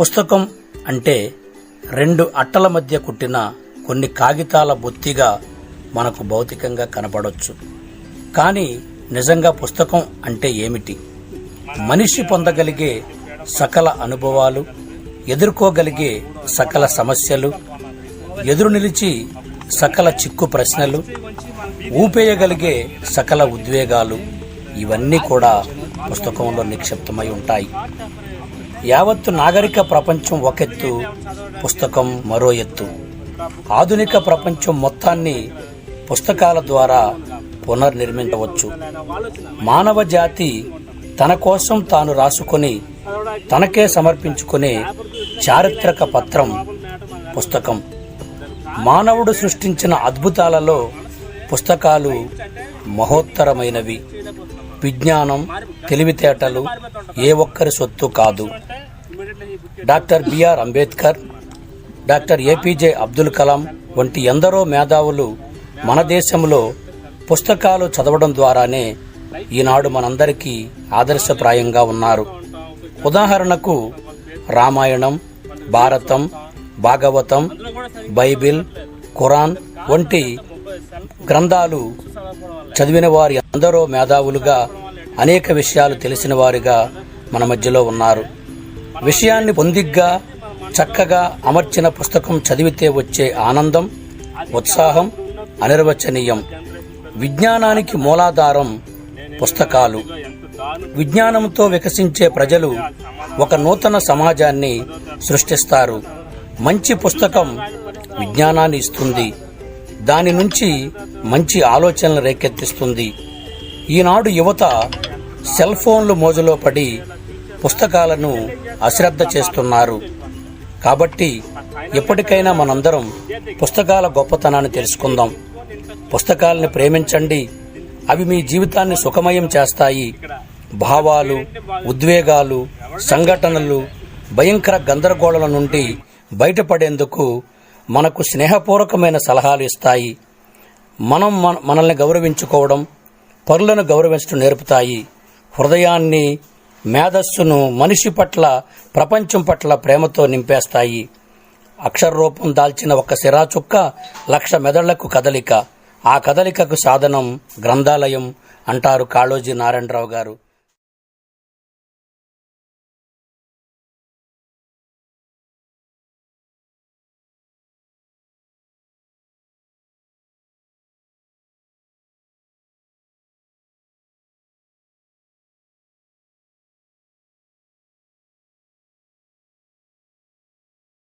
పుస్తకం అంటే రెండు అట్టల మధ్య కుట్టిన కొన్ని కాగితాల బొత్తిగా మనకు భౌతికంగా కనపడవచ్చు కానీ నిజంగా పుస్తకం అంటే ఏమిటి? మనిషి పొందగలిగే సకల అనుభవాలు ఎదుర్కోగలిగే సకల సమస్యలు ఎదురు నిలిచి సకల చిక్కు ప్రశ్నలు ఊపేయగలిగే సకల ఉద్వేగాలు ఇవన్నీ కూడా పుస్తకంలో నిక్షిప్తమై ఉంటాయి. యావత్తు నాగరిక ప్రపంచం ఒకెత్తు పుస్తకం మరో ఎత్తు. ఆధునిక ప్రపంచం మొత్తాన్ని పుస్తకాల ద్వారా పునర్నిర్మించవచ్చు. మానవ జాతి తన కోసం తాను రాసుకొని తనకే సమర్పించుకునే చారిత్రక పత్రం పుస్తకం. మానవుడు సృష్టించిన అద్భుతాలలో పుస్తకాలు మహోత్తరమైనవి. విజ్ఞానం తెలివితేటలు ఏ ఒక్కరి సొత్తు కాదు. Doctor BR Ambedkar doctor APJ Abdul Kalam వంటి ఎందరో మేధావులు మన దేశంలో పుస్తకాలు చదవడం ద్వారానే ఈనాడు మనందరికీ ఆదర్శప్రాయంగా ఉన్నారు. ఉదాహరణకు రామాయణం భారతం భాగవతం బైబిల్ ఖురాన్ వంటి గ్రంథాలు చదివిన వారి అందరూ మేధావులుగా అనేక విషయాలు తెలిసిన వారిగా మన మధ్యలో ఉన్నారు. విషయాన్ని పొందిగ్గా చక్కగా అమర్చిన పుస్తకం చదివితే వచ్చే ఆనందం ఉత్సాహం అనిర్వచనీయం. విజ్ఞానానికి మూలాధారం పుస్తకాలు. విజ్ఞానంతో వికసించే ప్రజలు ఒక నూతన సమాజాన్ని సృష్టిస్తారు. మంచి పుస్తకం విజ్ఞానాన్ని ఇస్తుంది. దాని నుంచి మంచి ఆలోచనలు రేకెత్తిస్తుంది. ఈనాడు యువత సెల్ ఫోన్లు మోజులో పడి పుస్తకాలను అశ్రద్ధ చేస్తున్నారు. కాబట్టి ఎప్పటికైనా మనందరం పుస్తకాల గొప్పతనాన్ని తెలుసుకుందాం. పుస్తకాలను ప్రేమించండి. అవి మీ జీవితాన్ని సుఖమయం చేస్తాయి. భావాలు ఉద్వేగాలు సంఘటనలు భయంకర గందరగోళాల నుండి బయటపడేందుకు మనకు స్నేహపూర్వకమైన సలహాలు ఇస్తాయి. మనం మన- మనల్ని గౌరవించుకోవడం పరులను గౌరవించడం నేర్పుతాయి. హృదయాన్ని మేధస్సును మనిషి పట్ల ప్రపంచం పట్ల ప్రేమతో నింపేస్తాయి. అక్షర రూపం దాల్చిన ఒక సిరాచుక్క లక్ష మెదళ్ళకు కదలిక. ఆ కదలికకు సాధనం గ్రంథాలయం అంటారు కాళోజీ నారాయణరావు గారు.